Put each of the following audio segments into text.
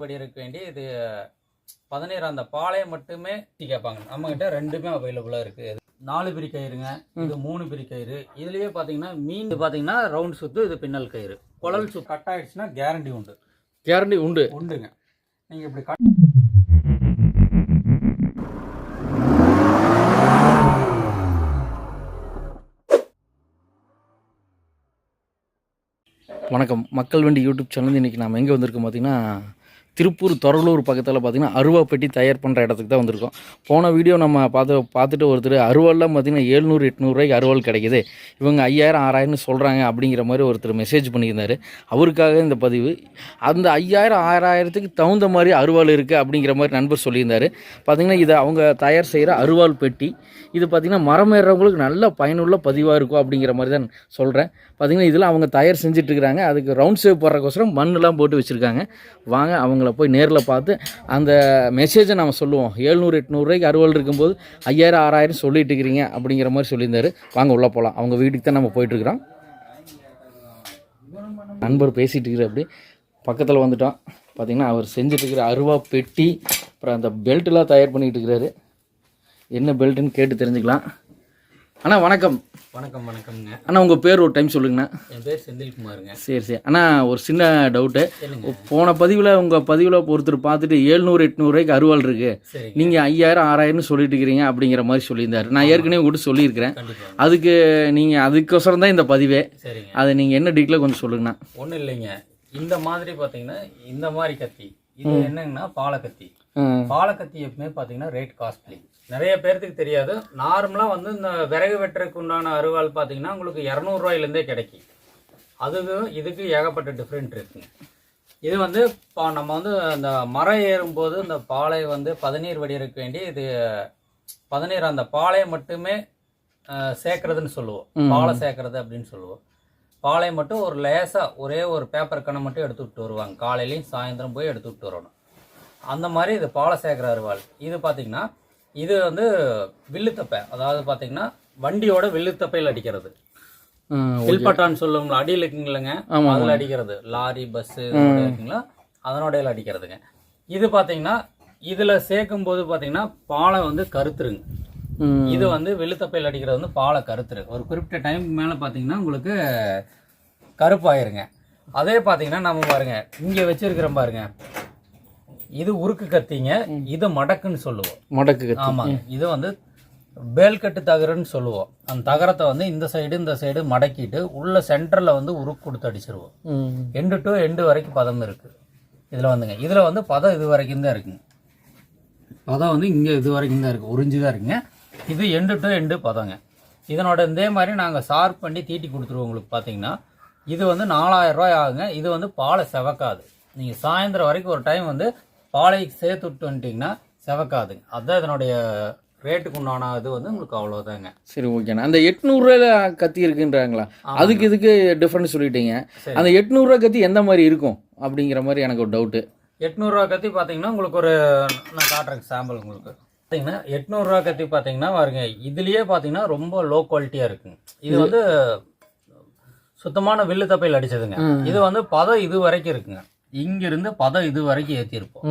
படி இருக்க வேண்டிய இது பதினேழு அந்த பாளையம் மட்டுமே கேட்பாங்க. நம்ம கிட்ட ரெண்டுமே அவைலபிளா இருக்கு. நாலு பிரி கயிறுங்க இது மூணு பிரி கயிறு. இதுலயே பாத்தீங்கன்னா மீன் பாத்தீங்கன்னா ரவுண்ட் சுத்து இது பின்னல் கயிறு. குழல் சுத்து. கட் ஆயிடுச்சுன்னா கேரண்டி உண்டு. கேரண்டி உண்டு. உண்டுங்க. நீங்க இப்படி cut வணக்கம். மக்கள் வண்டி யூடியூப் சேனல் இன்றைக்கி நம்ம எங்கே வந்திருக்கோம் பார்த்தீங்கன்னா திருப்பூர் தொரலூர் பக்கத்தில் பார்த்தீங்கன்னா அருவாப்பெட்டி தயார் பண்ணுற இடத்துக்கு தான் வந்திருக்கோம். போன வீடியோ நம்ம பார்த்து பார்த்துட்டு ஒருத்தர் அருவால்லாம் பார்த்தீங்கன்னா ஏழ்நூறு எட்நூறுரூவாய்க்கு அருவாள் கிடைக்குது. இவங்க ஐயாயிரம் ஆறாயிரம்னு சொல்கிறாங்க அப்படிங்கிற மாதிரி ஒருத்தர் மெசேஜ் பண்ணியிருந்தார். அவருக்காக இந்த பதிவு. அந்த ஐயாயிரம் ஆறாயிரத்துக்கு தகுந்த மாதிரி அருவாள் இருக்குது அப்படிங்கிற மாதிரி நண்பர் சொல்லியிருந்தார். பார்த்திங்கன்னா இதை அவங்க தயார் செய்கிற அருவாள் பெட்டி இது பார்த்திங்கன்னா மரம் ஏறுறவங்களுக்கு நல்ல பயனுள்ள பதிவாக இருக்கும் அப்படிங்கிற மாதிரி தான் சொல்கிறேன் பார்த்திங்கன்னா இதில் அவங்க தயார் செஞ்சிட்ருக்கிறாங்க அதுக்கு ரவுண்ட் சேவ் போடுறக்கோசரம் மண்ணெலாம் போட்டு வச்சுருக்காங்க. வாங்க அவங்க அவங்கள போய் நேரில் பார்த்து அந்த மெசேஜை நம்ம சொல்லுவோம். ஏழ்நூறு எட்நூறுரூவாய்க்கு அறுவல் இருக்கும்போது ஐயாயிரம் ஆறாயிரம் சொல்லிட்டு இருக்கிறீங்க அப்படிங்கிற மாதிரி சொல்லியிருந்தாரு. வாங்க உள்ளே போகலாம் அவங்க வீட்டுக்கு தான் நம்ம போயிட்டுருக்குறோம் நண்பர் பேசிகிட்டு இருக்கிற அப்படி பக்கத்தில் வந்துட்டோம். பார்த்தீங்கன்னா அவர் செஞ்சிட்ருக்கிற அருவா பெட்டி அப்புறம் அந்த பெல்ட்டெலாம் தயார் பண்ணிகிட்டு இருக்கிறாரு. என்ன பெல்ட்டுன்னு கேட்டு தெரிஞ்சுக்கலாம். அண்ணா வணக்கம். வணக்கம் வணக்கம்ங்க. அண்ணா உங்கள் பேர் ஒரு டைம் சொல்லுங்கண்ணா. என் பேர் செந்தில்குமாருங்க. சரி சரி. அண்ணா ஒரு சின்ன டவுட்டு போன பதிவில் உங்கள் பதிவில் ஒருத்தர் பார்த்துட்டு ஏழ்நூறு எட்நூறுவாய்க்கு அருவாள் இருக்குது நீங்கள் ஐயாயிரம் ஆறாயிரம்னு சொல்லிட்டு இருக்கிறீங்க அப்படிங்கிற மாதிரி சொல்லியிருந்தாரு. நான் ஏற்கனவே கூட சொல்லியிருக்கிறேன். அதுக்கு நீங்கள் அதுக்கோசரம் தான் இந்த பதிவே. அதை நீங்கள் என்ன டீட்டில் கொஞ்சம் சொல்லுங்கண்ணா. ஒன்றும் இல்லைங்க. இந்த மாதிரி பார்த்தீங்கன்னா இந்த மாதிரி கத்தி. இது என்னங்கன்னா பாலக்கத்தி. பாலக்கத்தி எப்பவுமே பார்த்தீங்கன்னா ரேட் காஸ்ட்லி நிறைய பேர்த்துக்கு தெரியாது. நார்மலாக வந்து இந்த விறகு வெட்டுறதுக்கு உண்டான அருவாள் பார்த்தீங்கன்னா உங்களுக்கு இரநூறுவாயிலேருந்தே கிடைக்கும். அதுக்கு இதுக்கு ஏகப்பட்ட டிஃப்ரெண்ட் இருக்குங்க இது வந்து பா- நம்ம வந்து அந்த மரம் ஏறும்போது இந்த பாலை வந்து பதநீர் வடிகிறதுக்கு வேண்டி இது பதநீர் அந்த பாலை மட்டுமே சேர்க்கறதுன்னு சொல்லுவோம். பாலை சேர்க்கறது அப்படின்னு சொல்லுவோம். பாலை மட்டும் ஒரு லேசாக ஒரே ஒரு பேப்பர் கணை மட்டும் எடுத்து விட்டு வருவாங்க. காலையிலையும் சாயந்தரம் போய் எடுத்து விட்டு வரணும். அந்த மாதிரி இது பாலை சேர்க்குற அருவாள். இது பார்த்தீங்கன்னா இது வந்து வில்லுத்தப்பை. அதாவது பார்த்தீங்கன்னா வண்டியோட வில்லுத்தப்பையில் அடிக்கிறது. வில்பட்டான்னு சொல்லுவோம்ல அடியில் இருக்குங்களேங்க அதில் அடிக்கிறது. லாரி பஸ்ஸு இருக்குங்களா? அதனோடையில அடிக்கிறதுங்க. இது பார்த்தீங்கன்னா இதில் சேர்க்கும் போது பார்த்தீங்கன்னா பாலை வந்து கருத்துருங்க. இது வந்து வெளுத்தப்பையில் அடிக்கிறது வந்து பாலை கருத்துரு ஒரு குறிப்பிட்ட டைமுக்கு மேலே பார்த்தீங்கன்னா உங்களுக்கு கருப்பாயிருங்க. அதே பார்த்தீங்கன்னா நம்ம பாருங்க இங்கே வச்சிருக்கிறோம் பாருங்க. இது உருக்கு கத்திங்க இது மடக்குன்னு சொல்லுவோம். மடக்கு கத்தி. ஆமாங்க. இது வந்து பேல்கட்டு தகரன்னு சொல்லுவோம். அந்த தகரத்தை வந்து இந்த சைடு இந்த சைடு மடக்கிட்டு உள்ள சென்டரில் வந்து உருக்கு கொடுத்து அடிச்சிருவோம். எண்டு டு எண்டு வரைக்கும் பதம் இருக்கு. இதில் வந்துங்க. இதில் வந்து பதம் இது வரைக்கும் தான் இருக்குங்க. பதம் வந்து இங்கே இது வரைக்கும் தான் இருக்குது உறிஞ்சு தான் இருக்குங்க. இது எண்டு டு எண்டு பதங்க. இதனோட இதே மாதிரி நாங்கள் ஷார்ப் பண்ணி தீட்டி கொடுத்துருவோம் உங்களுக்கு பார்த்தீங்கன்னா இது வந்து நாலாயிரம் ரூபாய் ஆகுங்க. இது வந்து பாலை செவக்காது. நீங்கள் சாயந்தரம் வரைக்கும் ஒரு டைம் வந்து பாலை சேர்த்து விட்டு வந்துட்டிங்கன்னா செவக்காதுங்க அதுதான் இதனுடைய ரேட்டுக்கு உண்டான இது வந்து உங்களுக்கு அவ்வளோதாங்க சரி ஓகேண்ணா அந்த எட்நூறுரூவாயில கத்தி இருக்குன்றாங்களா? அதுக்கு இதுக்கு டிஃப்ரெண்ட் சொல்லிட்டீங்க. அந்த எட்நூறுரூவா கத்தி எந்த மாதிரி இருக்கும்? அப்படிங்கிற மாதிரி எனக்கு ஒரு டவுட்டு எட்நூறுரூவா கத்தி பார்த்தீங்கன்னா உங்களுக்கு ஒரு நான் காட்டுறேன் சாம்பிள் உங்களுக்கு. பார்த்தீங்கன்னா எட்நூறுரூவா கத்தி பார்த்தீங்கன்னா பாருங்க இதுலயே பார்த்தீங்கன்னா ரொம்ப லோ குவாலிட்டியாக இருக்குங்க. இது வந்து சுத்தமான வில்லு தப்பையில் அடிச்சதுங்க. இது வந்து பதம் இது வரைக்கும் இருக்குங்க. இங்கிருந்து பதம் இது வரைக்கும் ஏற்றிருப்போம்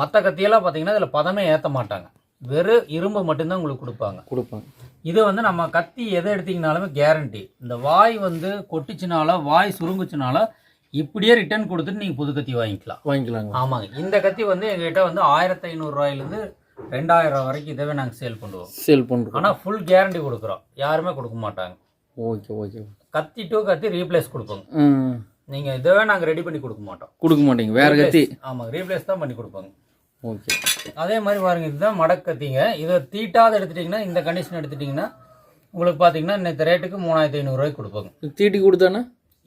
மற்ற கத்தியெல்லாம் பார்த்தீங்கன்னா இதில் பதமே ஏற்ற மாட்டாங்க. வெறும் இரும்பு மட்டும்தான் உங்களுக்கு கொடுப்பாங்க. கொடுப்பேன் இது வந்து நம்ம கத்தி எதை எடுத்தீங்கனாலுமே கேரண்டி இந்த வாய் வந்து கொட்டிச்சுனால வாய் சுருங்குச்சுனால இப்படியே ரிட்டர்ன் கொடுத்துட்டு நீங்கள் புது கத்தி வாங்கிக்கலாம். வாங்கிக்கலாங்க. ஆமாங்க. இந்த கத்தி வந்து எங்ககிட்ட வந்து ஆயிரத்தி ஐநூறுரூவாயிலேருந்து ரெண்டாயிரம் வரைக்கும் இதவே நாங்கள் சேல் பண்ணுவோம். சேல் பண்ணுறோம் ஆனால் ஃபுல் கேரண்டி கொடுக்குறோம். யாருமே கொடுக்க மாட்டாங்க. Okay okay. கத்தி டு கத்தி ரீப்ளேஸ் கொடுப்போங்க. நீங்கள் இதவே நாங்கள் ரெடி பண்ணி கொடுக்க மாட்டோம். கொடுக்க மாட்டீங்க. வேற கத்தி. ஆமாங்க ரீப்ளேஸ் தான் பண்ணி கொடுப்பாங்க. ஓகே. அதே மாதிரி பாருங்க இதுதான் மடக்கு கத்திங்க. இதை தீட்டாத எடுத்துட்டிங்கன்னா இந்த கண்டிஷன் எடுத்துட்டிங்கன்னா உங்களுக்கு பார்த்தீங்கன்னா இந்த ரேட்டுக்கு மூணாயிரத்தி ஐநூறுரூவாய்க்கு கொடுப்பாங்க. தீட்டி கொடுத்தானே?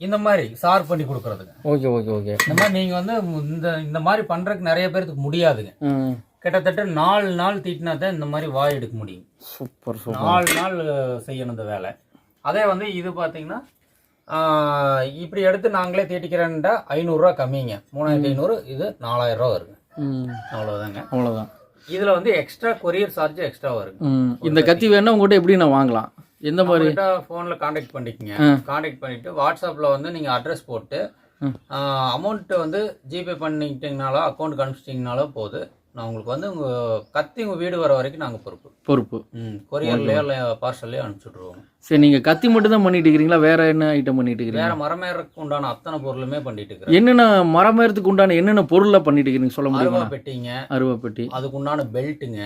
இந்த மாதிரி சார் பண்ணி கொடுக்குறதுங்க ஓகே ஓகே ஓகே. இந்த மாதிரி நீங்கள் வந்து இந்த இந்த மாதிரி பண்ணுறதுக்கு நிறைய பேருக்கு முடியாதுங்க. கிட்டத்தட்ட நாலு நாள் தீட்டினா தான் இந்த மாதிரி வாய் எடுக்க முடியும். சூப்பர் நாலு நாள் செய்யணும் இந்த வேலை. அதே வந்து இது பார்த்தீங்கன்னா இப்படி எடுத்து நாங்களே தீட்டிக்கிறேன்டா ஐநூறுரூவா கம்மிங்க. மூணாயிரத்தி ஐநூறு இது நாலாயிரம் ரூபா வருங்க. அவ்வளோதாங்க அவ்வளோதான் இதில் வந்து எக்ஸ்ட்ரா கொரியர் சார்ஜ் எக்ஸ்ட்ரா வருங்க. இந்த கத்தி வேணா உங்கள்கிட்ட எப்படி நான் வாங்கலாம்? எந்த மாதிரி? ஃபோனில் காண்டாக்ட் பண்ணிக்கங்க. காண்டாக்ட் பண்ணிட்டு வாட்ஸ்அப்பில் வந்து நீங்கள் அட்ரஸ் போட்டு அமௌண்ட் வந்து ஜிபே பண்ணிக்கிட்டீங்கனாலோ அக்கௌண்ட் அனுப்பிச்சிட்டிங்கனாலோ போதும் நான் உங்களுக்கு வந்து உங்கள் கத்தி உங்கள் வீடு வர வரைக்கும் நாங்கள் பொறுப்பு. பொறுப்பு. ம் கொரியர்லையோ இல்லை பார்சல்லையோ அனுப்பிச்சி விட்ருவோம் சரி நீங்கள் கத்தி மட்டும் தான் பண்ணிட்டு இருக்கிறீங்களா? வேற என்ன ஐட்டம் பண்ணிட்டு இருக்கிறீங்க? வேற மரமேறக்கு உண்டான அத்தனை பொருளுமே பண்ணிட்டு இருக்கிறேன். என்னென்ன மரமேறதுக்கு உண்டான என்னென்ன பொருளை பண்ணிட்டு இருக்கிறீங்க சொல்ல அருவா முடியுமா பெட்டிங்க. அருவாப்பெட்டி. அதுக்கு உண்டான பெல்ட்டுங்க.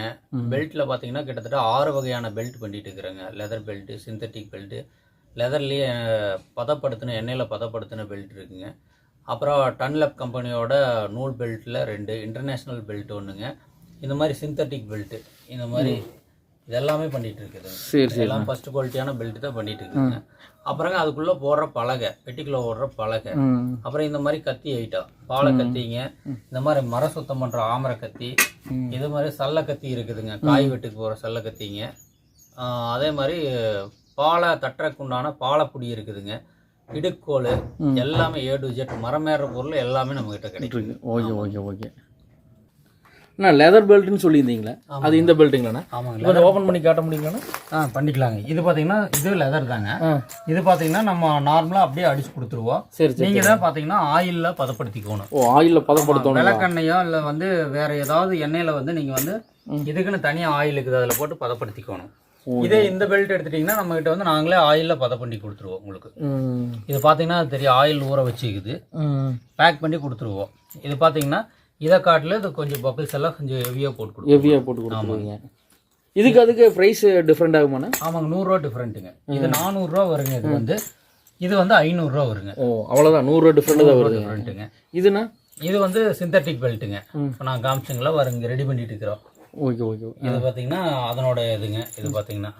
பெல்ட்டில் பார்த்தீங்கன்னா கிட்டத்தட்ட ஆறு வகையான பெல்ட் பண்ணிட்டு இருக்கிறேங்க. லெதர் பெல்ட்டு சிந்தட்டிக் பெல்ட்டு லெதர்லேயே பதப்படுத்தின எண்ணெயில் பதப்படுத்தின பெல்ட் இருக்குங்க. அப்புறம் டன்லப் கம்பெனியோட நூல் பெல்ட்டில் ரெண்டு இன்டர்நேஷ்னல் பெல்ட் ஒன்றுங்க இந்த மாதிரி சிந்தட்டிக் பெல்ட்டு இந்த மாதிரி இதெல்லாமே பண்ணிட்டு இருக்குதுங்க சரி. சரி எல்லாம் ஃபர்ஸ்ட் குவாலிட்டியான பெல்ட் தான் பண்ணிட்டு இருக்குங்க அப்புறங்க அதுக்குள்ளே போடுற பலகை பெட்டிக்குள்ளே ஓடுற பலகை. அப்புறம் இந்த மாதிரி கத்தி ஐட்டம் பாலை கத்திங்க இந்த மாதிரி மர சுத்தம் பண்ற ஆமரை கத்தி. இது மாதிரி சல்ல கத்தி இருக்குதுங்க. காய் வெட்டுக்கு போற சல்ல கத்திங்க. அதே மாதிரி பாலை தட்டுறக்குண்டான பாலைப்புடி இருக்குதுங்க. இடுக்கோல் எல்லாமே ஏ டு ஜெட் மரமேற பொருள் எல்லாமே நம்ம கிட்ட கிடைக்கும் ஓகே ஓகே ஓகே. அண்ணா லெதர் பெல்ட்னு சொல்லியிருந்தீங்களா? அது இந்த பெல்ட்டுங்களாண்ணா ஆமாங்க கொஞ்சம் ஓப்பன் பண்ணி காட்ட முடியுங்களாண்ணா ஆ பண்ணிக்கலாங்க. இது பார்த்தீங்கன்னா இது லெதர் தாங்க. இது பார்த்தீங்கன்னா நம்ம நார்மலாக அப்படியே அடிச்சு கொடுத்துருவோம். சரி நீங்கள் தான் பார்த்தீங்கன்னா ஆயிலில் பதப்படுத்திக்கணும். ஓ ஆயிலில் பதப்படுத்தணும். விளக்கெண்ணையோ இல்லை வந்து வேற ஏதாவது எண்ணெயில் வந்து நீங்கள் வந்து இதுக்குன்னு தனியாக ஆயில் இருக்குது அதில் போட்டு பதப்படுத்திக்கணும். இதே இந்த பெல்ட் எடுத்துட்டிங்கன்னா நம்ம கிட்ட வந்து நாங்களே ஆயிலில் பத பண்ணி கொடுத்துருவோம் உங்களுக்கு. இது பார்த்தீங்கன்னா அது தெரியும் ஆயில் ஊற வச்சுக்குது. பேக் பண்ணி கொடுத்துருவோம். இது பார்த்தீங்கன்னா இதை காட்டில் இது கொஞ்சம் பபிள்ஸ் எல்லாம் கொஞ்சம் ஹெவியாக போட்டு கொடுக்கும் ஹெவியாக போட்டு கொடுத்துருவீங்க. இதுக்கு அதுக்கு ப்ரைஸ் டிஃப்ரெண்ட் ஆகுமாண்ணா? ஆமாங்க நூறுரூவா டிஃப்ரெண்ட்டுங்க இது நானூறுரூவா வருங்க இது வந்து. இது வந்து ஐநூறுரூவா வருங்க. ஓ அவ்வளோதான் நூறுரூவா டிஃப்ரெண்ட் தான் வருது. டிஃப்ரெண்ட்டுங்க இதுண்ணா? இது வந்து சிந்தட்டிக் பெல்ட்டுங்க இப்போ நான் காமிச்சிங்களா வருங்க ரெடி பண்ணிட்டு இருக்கிறோம். Okay okay. இது பார்த்தீங்கன்னா அதனோட இதுங்க இது பார்த்தீங்கன்னா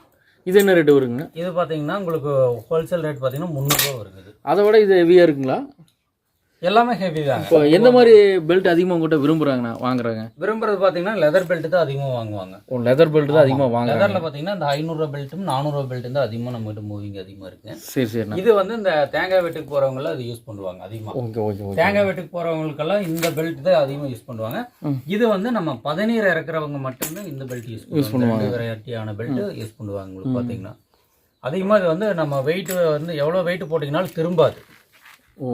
இது என்ன ரேட்டு வருங்கண்ணா இது பார்த்தீங்கன்னா உங்களுக்கு ஹோல்சேல் ரேட் பார்த்தீங்கன்னா முந்நூறுரூவா வருது அதை விட இது ஹெவியாக இருக்குங்களா? எல்லாமே ஹெவி தாங்க இப்போ எந்த மாதிரி பெல்ட் அதிகமாக உங்கள்கிட்ட விரும்புகிறாங்கண்ணா வாங்குறாங்க? விரும்புறது பார்த்தீங்கன்னா லெதர் பெல்ட் தான் அதிகமாக வாங்குவாங்க. ஓ லெதர் பெல்ட் தான் அதிகமாக வாங்குறாங்க. லெதரில் பார்த்தீங்கன்னா இந்த ஐநூறுரூவா பெல்ட்டும் நானூறுரூவா பெல்ட்டும் தான் அதிகமாக நம்மகிட்ட மூவிங் அதிகமாக இருக்கு. சரி சரிண்ணா இது வந்து இந்த தேங்காய் வெட்டுக்கு போகிறவங்கள அது யூஸ் பண்ணுவாங்க அதிகமாக ஓகே ஓகே தேங்காய் வெட்டுக்கு போகிறவங்களுக்கெல்லாம் இந்த பெல்ட் தான் அதிகமாக யூஸ் பண்ணுவாங்க. இது வந்து நம்ம பதநீர் இறக்குறவங்க மட்டும்தான் இந்த பெல்ட் யூஸ் பண்ணுவாங்க. வெரைட்டியான பெல்ட் யூஸ் பண்ணுவாங்க உங்களுக்கு பார்த்தீங்கன்னா அதிகமாக இது வந்து நம்ம வெயிட் வந்து எவ்வளோ வெயிட் போட்டிங்கனாலும் திரும்பாது. ஓ.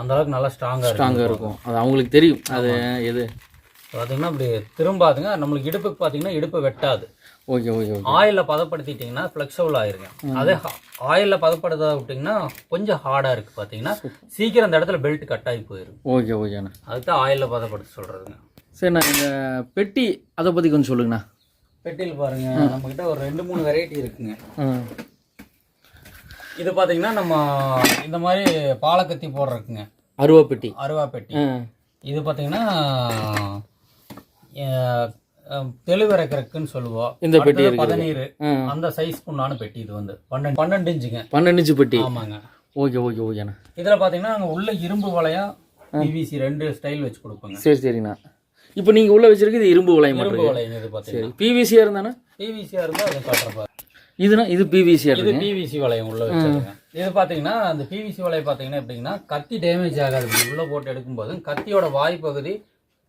அந்த அளவுக்கு நல்லா ஸ்ட்ராங்காக ஸ்ட்ராங்காக இருக்கும். அது அவங்களுக்கு தெரியும். அது எது? பார்த்தீங்கன்னா அப்படி திரும்பாதுங்க. நம்மளுக்கு இடுப்புக்கு பார்த்தீங்கன்னா இடுப்பு வெட்டாது. ஓகே ஓகே ஆயிலில் பதப்படுத்திட்டிங்கன்னா ஃப்ளெக்சிபிள் ஆயிருங்க. அதே ஆயிலில் பதப்படுத்த விட்டிங்கன்னா கொஞ்சம் ஹார்டாக இருக்குது பார்த்தீங்கன்னா சீக்கிரம் அந்த இடத்துல பெல்ட் கட் ஆகி போயிடும் ஓகே ஓகேண்ணா அதுக்கு ஆயிலில் பதப்படுத்த சொல்கிறதுங்க சரிண்ணா இந்த பெட்டி அதை பற்றி கொஞ்சம் சொல்லுங்கண்ணா. பெட்டியில் பாருங்க. நம்மக்கிட்ட ஒரு ரெண்டு மூணு வெரைட்டி இருக்குங்க. இது பார்த்தீங்கன்னா நம்ம இந்த மாதிரி பாலக்கத்தி போடுறதுக்குங்க. அருவா பெட்டி அருவா பெட்டி ஆ இது பார்த்தீங்கன்னா தெளிவிறக்கிறதுக்குன்னு சொல்லுவோம். இந்த பெட்டி பதநீர். அந்த சைஸ்க்கு உண்டான பெட்டி இது வந்து. பன்னெண்டு பன்னெண்டு இன்ச்சுங்க. பன்னெண்டு இன்ச்சு பெட்டி. ஆமாங்க. ஓகே ஓகே ஓகேண்ணா. இதில் பார்த்தீங்கன்னா நாங்கள் உள்ள இரும்பு வளையம் பிவிசி ரெண்டு ஸ்டைல் வச்சு கொடுப்போங்க. சரி சரிண்ணா. இப்போ நீங்கள் உள்ளே வச்சிருக்கிறது இரும்பு வளையம் இரும்பு வளையம் இது பார்த்தீங்கன்னா பிவிசியாக இருந்தாண்ணா பிவிசியாக இருந்தால் அது காட்டுறப்ப இதுனா இது பிவிசியாக இது பிவிசி வளையம் உள்ள வச்சிருங்க இது பார்த்தீங்கன்னா அந்த பிவிசி வளையம் பார்த்தீங்கன்னா எப்படின்னா கத்தி டேமேஜ் ஆகாது. உள்ள போட்டு எடுக்கும்போது கத்தியோட வாய் பகுதி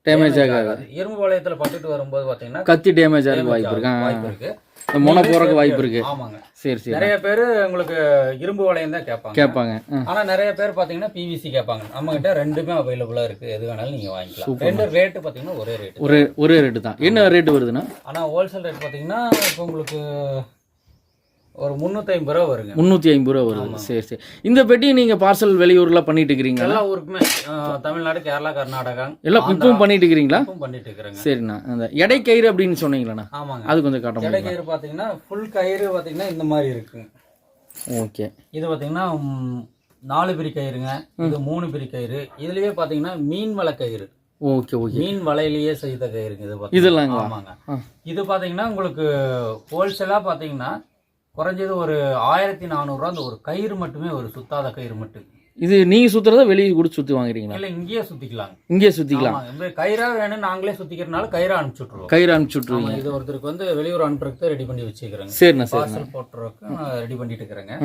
டேமேஜ் ஆகாது. இரும்பு வளையத்துல பட்டுட்டு வரும்போது பார்த்தீங்கன்னா கத்தி டேமேஜ் ஆக வாய்ப்பு இருக்கு. வாய்ப்பு இருக்கு. முனை போகிறக்கு வாய்ப்பு இருக்கு. ஆமாங்க. சரி சரி. நிறைய பேர் உங்களுக்கு இரும்பு வளையம் தான் கேட்பாங்க. கேட்பாங்க. ஆனா நிறைய பேர் பாத்தீங்கன்னா பிவிசி கேட்பாங்க. நம்ம கிட்ட ரெண்டுமே அவைலபிளா இருக்கு. எது வேணாலும் நீங்க வாங்கிக்கலாம். ரெண்டு ரேட்டு பாத்தீங்கன்னா ஒரே ரேட்டு ஒரே ஒரே ரேட்டு தான். என்ன ரேட்டு வருதுண்ணா ஆனா ஹோல்சேல் ரேட் பாத்தீங்கன்னா இப்போ உங்களுக்கு ஒரு முந்நூற்றி ஐம்பது ரூபா வருங்க. முந்நூற்றி ஐம்பது ரூபா வருது. சரி சரி. இந்த பெட்டி நீங்கள் பார்சல் வெளியூர்லாம் பண்ணிட்டு இருக்கிறீங்களா எல்லா ஊருக்குமே தமிழ்நாடு கேரளா கர்நாடகா எல்லாம் இப்பவும் பண்ணிட்டு இருக்கிறீங்களா பண்ணிட்டு இருக்கிறேங்க சரிண்ணா. அந்த எடை கயிறு அப்படின்னு சொன்னீங்களாண்ணா. ஆமாங்க. அது கொஞ்சம் காட்ட எடை கயிறு பாத்தீங்கன்னா ஃபுல் கயிறு பாத்தீங்கன்னா இந்த மாதிரி இருக்குங்க ஓகே. இது பாத்தீங்கன்னா ம், நாலு பிரி கயிறுங்க. இது மூணு பிரி கயிறு. இதுலயே பாத்தீங்கன்னா மீன் வலை கயிறு. Okay okay. மீன் வலையிலேயே செய்த கயிறுங்க இது. இதெல்லாங்களா ஆமாங்க. இது பாத்தீங்கன்னா உங்களுக்கு ஹோல்சேலா பாத்தீங்கன்னா குறைஞ்சது ஒரு ஆயிரத்தி நானூறுரூவா அந்த ஒரு கயிறு மட்டுமே ஒரு சுத்தாத கயிறு மட்டும் இது நீங்கள் சுற்றுறதா வெளியே கொடுத்து சுற்றி வாங்குறீங்களா? இல்ல இங்கேயே சுத்திக்கலாங்க இங்கேயே. இந்த கயிறா வேணும் நாங்களே சுத்திக்கிறதுனால கயிறா அனுப்பிச்சு விட்டுருவோம் கயிறு அனுப்பிச்சு விட்ருவீங்க ஆமா, இது ஒருத்தருக்கு வந்து வெளியூர் அனுப்புறதுக்கு ரெடி பண்ணி வச்சுக்கிறேங்க. சரிண்ணா பார்சல் போட்டுறதுக்கு ரெடி பண்ணிட்டு இருக்கிறேங்க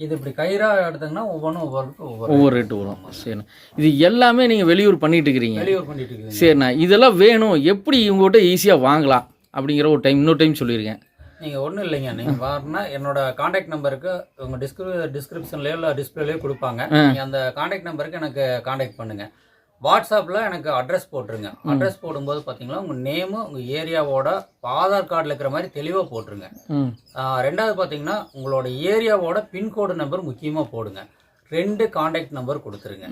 இது இப்படி கயிறா எடுத்தீங்கன்னா ஒவ்வொன்றும் ஒவ்வொரு ஒவ்வொரு ரேட்டு வரும். சரிண்ணா. இது எல்லாமே நீங்கள் வெளியூர் பண்ணிட்டு இருக்கிறீங்க வெளியூர் பண்ணிட்டு சரிண்ணா. இதெல்லாம் வேணும். எப்படி இவங்ககிட்ட ஈஸியாக வாங்கலாம் அப்படிங்கிற ஒரு டைம் இன்னொரு டைம் சொல்லியிருக்கேன். நீங்கள் ஒன்றும் இல்லைங்க. நீங்கள் வரணும்னா என்னோட காண்டாக்ட் நம்பருக்கு உங்கள் டிஸ்கிரி டிஸ்கிரிப்ஷன்லேயோ இல்லை டிஸ்பிளேலையோ கொடுப்பாங்க. நீங்கள் அந்த காண்டாக்ட் நம்பருக்கு எனக்கு காண்டாக்ட் பண்ணுங்கள் வாட்ஸ்அப்பில் எனக்கு அட்ரஸ் போட்டுருங்க. அட்ரஸ் போடும்போது பார்த்தீங்கன்னா உங்கள் நேமு உங்கள் ஏரியாவோட ஆதார் கார்டில் இருக்கிற மாதிரி தெளிவாக போட்டுருங்க. ரெண்டாவது பார்த்தீங்கன்னா உங்களோட ஏரியாவோட பின்கோடு நம்பர் முக்கியமாக போடுங்க. ரெண்டு காண்டாக்ட் நம்பர் கொடுத்துருங்க.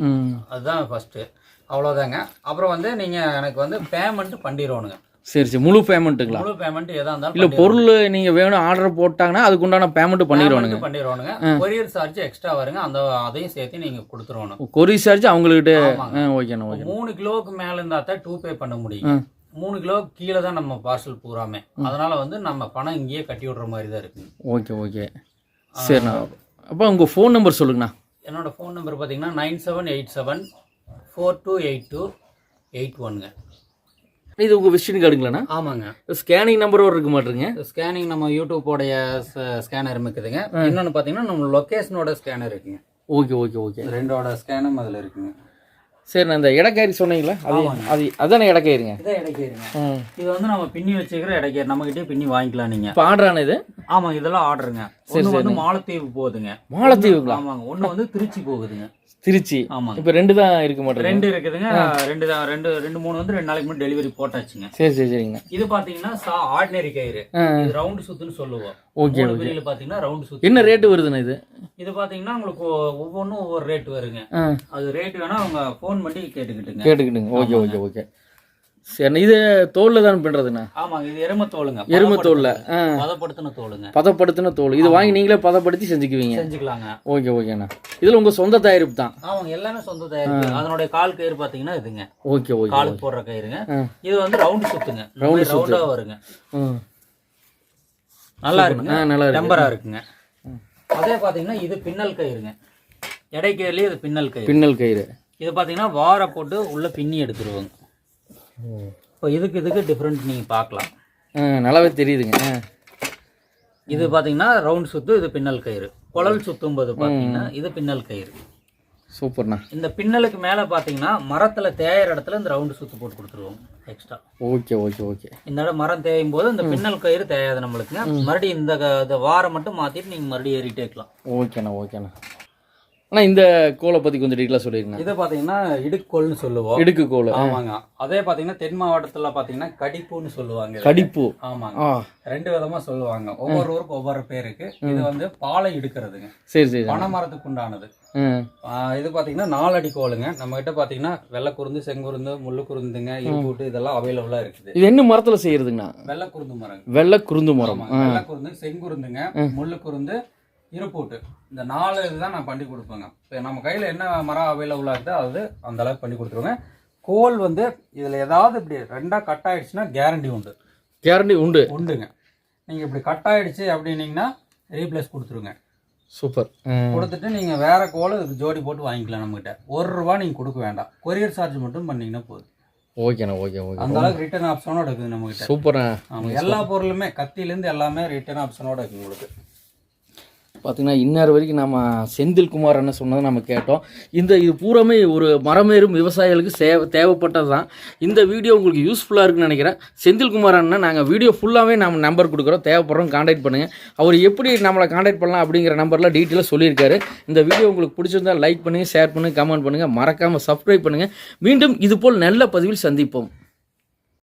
அதுதான் ஃபஸ்ட்டு அவ்வளோதாங்க அப்புறம் வந்து நீங்கள் எனக்கு வந்து பேமெண்ட் பண்ணிடணுங்க சரி சரி. முழு பேமெண்ட்டுங்களா முழு பேமெண்ட் எதா இருந்தாலும் இல்லை பொருள் நீங்கள் வேணும் ஆர்டர் போட்டாங்கன்னா அதுக்குண்டான பேமெண்ட் பண்ணிடுவானுங்க. பண்ணிடுவானுங்க. கொரியர் சார்ஜ் எக்ஸ்ட்ரா வருங்க. அந்த அதையும் சேர்த்து நீங்க கொடுத்துருவணும். கொரி சார்ஜ். ஆ ஓகேண்ணா ஓகே மூணு கிலோவுக்கு மேல இருந்தா தான் டூ பே பண்ண முடியும் மூணு கிலோ கீழே தான் நம்ம பார்சல் பூராமே. அதனால வந்து நம்ம பணம் இங்கேயே கட்டி விடுற மாதிரி தான் இருக்குங்க ஓகே ஓகே சரிண்ணா. அப்போ உங்கள் ஃபோன் நம்பர் சொல்லுங்கண்ணா. என்னோட ஃபோன் நம்பர் பார்த்தீங்கன்னா nine seven eight seven four two eight two eight ஒன்ங்க இது உங்கள் விசிட்டிங் கார்டுங்களாண்ணா ஆமாங்க. ஸ்கேனிங் நம்பர் ஒரு இருக்க மாட்டேங்க ஸ்கேனிங் நம்ம யூடியூப்போடைய ஸ்கேனர் இருக்குதுங்க. இன்னொன்று பார்த்தீங்கன்னா நம்ம லொக்கேஷனோட ஸ்கேனர் இருக்குங்க. Okay okay okay. ரெண்டோட ஸ்கேனும் அதில் இருக்குங்க. சரிண்ணா இந்த இடக்கேரி சொன்னீங்களா அது அது அதானே இடக்கேரிங்க இதான் இடைக்கேருங்க இது வந்து நம்ம பின்னி வச்சுக்கிற இடைக்கேர் நம்மகிட்டே பின்னி வாங்கிக்கலாம் நீங்க. இப்போ ஆர்டரான இது? ஆமாங்க இதெல்லாம் ஆர்டருங்க. ஒன்று வந்து மாலத்தீவு போகுதுங்க. மாலத்தீவுங்களா? ஆமாங்க. ஒன்று வந்து திருச்சி போகுதுங்க. திருச்சி. ஆமாங்க. இப்போ ரெண்டு தான் இருக்க மாட்டேங்க ரெண்டு இருக்குதுங்க. ரெண்டு தான். ரெண்டு ரெண்டு மூணு வந்து ரெண்டு நாளைக்கு முன்னாடி டெலிவரி போட்டாச்சுங்க. சரி சரி சரிங்கண்ணா இது பாத்தீங்கன்னா சா ஆர்டினரி கயிறு. ரவுண்டு சுத்துன்னு சொல்லுவோம். ஓகே பிரியில பாத்தீங்கன்னா ரவுண்டு சுத்து. என்ன ரேட்டு வருதுண்ணா இது? இது பாத்தீங்கன்னா உங்களுக்கு ஒவ்வொன்றும் ஒவ்வொரு ரேட் வருங்க. அது ரேட் வேணா அவங்க ஃபோன் பண்ணி கேட்டுக்கிட்டுங்க. கேட்டுக்கிட்டுங்க. Okay okay okay. சரிண்ணா இது தோலில் தான் பண்ணுறதுண்ணா ஆமாங்க இது எரும தோலுங்க எருமை தோலில் பதப்படுத்தின தோலுங்க. பதப்படுத்தின தோல். இது வாங்கி நீங்களே பதப்படுத்தி செஞ்சுக்குவீங்க. செஞ்சுக்கலாங்க. ஓகே ஓகேண்ணா. இதில் உங்கள் சொந்த தயாரிப்பு தான்? ஆமாங்க எல்லாமே சொந்த தயாரிப்பு. அதனுடைய கால் கயிறு பாத்தீங்கன்னா இதுங்க. ஓகே ஓகே காலுக்கு போடுற கயிறுங்க. இது வந்து ரவுண்டு சுத்துங்க. ரவுண்டா வருங்க. ம் நல்லா இருக்குங்க. நல்லா இருக்கு. டெம்பரா இருக்குங்க. அதே பாத்தீங்கன்னா இது பின்னல் கயிறுங்க. இடைக்கயிறுலயே இது பின்னல் கயிறு. பின்னல் கயிறு. இது பாத்தீங்கன்னா வாரை போட்டு உள்ள பின்னி எடுத்துருவாங்க. இப்போ இதுக்கு இதுக்கு டிஃப்ரெண்ட் நீங்க பார்க்கலாம். நல்லாவே தெரியுதுங்க. இது பாத்தீங்கன்னா ரவுண்ட் சுத்து இது பின்னல் கயிறு. குழல் சுத்தும் போது பாத்தீங்கன்னா இது பின்னல் கயிறு. சூப்பர்ண்ணா. இந்த பின்னலுக்கு மேல பாத்தீங்கன்னா மரத்துல தேயிற இடத்துல இந்த ரவுண்டு சுத்து போட்டு கொடுத்துருவோம் எக்ஸ்ட்ரா ஓகே ஓகே ஓகே. இந்த இடம் மரம் தேயும் போது இந்த பின்னல் கயிறு தேயாது நம்மளுக்குங்க. மறுபடியும் இந்த வாரம் மட்டும் மாத்திட்டு நீங்க மறுபடியும் ஏறிட்டே இருக்கலாம். ஓகேண்ணா ஓகேண்ணா. அண்ணா இந்த கோலை பற்றி கொஞ்சம் டீட்டெயிலாக சொல்லிருங்க. இதை பாத்தீங்கன்னா இடுக்கோல்னு சொல்லுவோம். இடுக்கு கோல் ஆமாங்க. அதே பாத்தீங்கன்னா தென் மாவட்டத்துல பாத்தீங்கன்னா கடிப்புன்னு சொல்லுவாங்க. கடிப்பு. ஆமாங்க. ரெண்டு விதமா சொல்லுவாங்க. ஒவ்வொரு ஊருக்கு ஒவ்வொரு பேர் இருக்கு. இது வந்து பாலை இடுக்கிறதுங்க. சரி சரி. பனை மரத்துக்கு உண்டானது இது பாத்தீங்கன்னா நாலடி கோலுங்க நம்ம கிட்ட பாத்தீங்கன்னா வெள்ளை குருந்து செங்குருந்து முள்ளு குருந்துங்க இருக்கூட்டு இதெல்லாம் அவைலபிளா இருக்குது. இது என்ன மரத்தில் செய்யறதுங்கண்ணா? வெள்ளை குருந்து மரங்க. வெள்ளை குருந்து மரம். ஆமாங்க. வெள்ளை குருந்து செங்குருந்துங்க முள்ளு குருந்து இருப்பூட்டு இந்த நாலு இதுதான் நான் பண்ணி கொடுப்பேங்க. இப்போ நம்ம கையில் என்ன மரம் அவைலபிளாக இருக்குதோ அது அந்த அளவுக்கு பண்ணி கொடுத்துருவேங்க. கோல் வந்து இதில் ஏதாவது இப்படி ரெண்டாக கட் ஆயிடுச்சுன்னா கேரண்டி உண்டு. கேரண்டி உண்டு. உண்டுங்க. நீங்கள் இப்படி கட் ஆயிடுச்சு அப்படின்னீங்கன்னா ரீப்ளேஸ் கொடுத்துருங்க. சூப்பர். கொடுத்துட்டு நீங்கள் வேற கோல் இதுக்கு ஜோடி போட்டு வாங்கிக்கலாம் நம்மகிட்ட. ஒரு ரூபா நீங்கள் கொடுக்க வேண்டாம். கொரியர் சார்ஜ் மட்டும் பண்ணீங்கன்னா போதும். ஓகேண்ணா ஓகே ஓகே அந்த அளவுக்கு ரிட்டர்ன் ஆப்ஷனோட இருக்குது நம்மகிட்ட. சூப்பர்ண்ணா எல்லா பொருளுமே கத்தியிலேருந்து எல்லாமே ரிட்டர்ன் ஆப்ஷனோட இருக்குது உங்களுக்கு. பார்த்திங்கன்னா இன்னார் வரைக்கும் நம்ம செந்தில்குமார் என்ன சொன்னதை நம்ம கேட்டோம். இந்த இது பூராமே ஒரு மரமேறும் விவசாயிகளுக்கு சேவை தேவைப்பட்டது தான் இந்த வீடியோ உங்களுக்கு யூஸ்ஃபுல்லாக இருக்குன்னு நினைக்கிறேன். செந்தில்குமார் அண்ணன் நாங்கள் வீடியோ ஃபுல்லாகவே நம்ம நம்பர் கொடுக்குறோம். தேவைப்படுறோம் காண்டாக்ட் பண்ணுங்கள் அவர் எப்படி நம்மளை காண்டாக்ட் பண்ணலாம் அப்படிங்கிற நம்பரில் டீட்டெயிலாக சொல்லியிருக்காரு. இந்த வீடியோ உங்களுக்கு பிடிச்சிருந்தா லைக் பண்ணுங்கள் ஷேர் பண்ணுங்கள் கமெண்ட் பண்ணுங்கள் மறக்காமல் சப்ஸ்கிரைப் பண்ணுங்கள் மீண்டும் இதுபோல் நல்ல பதிவில் சந்திப்போம்.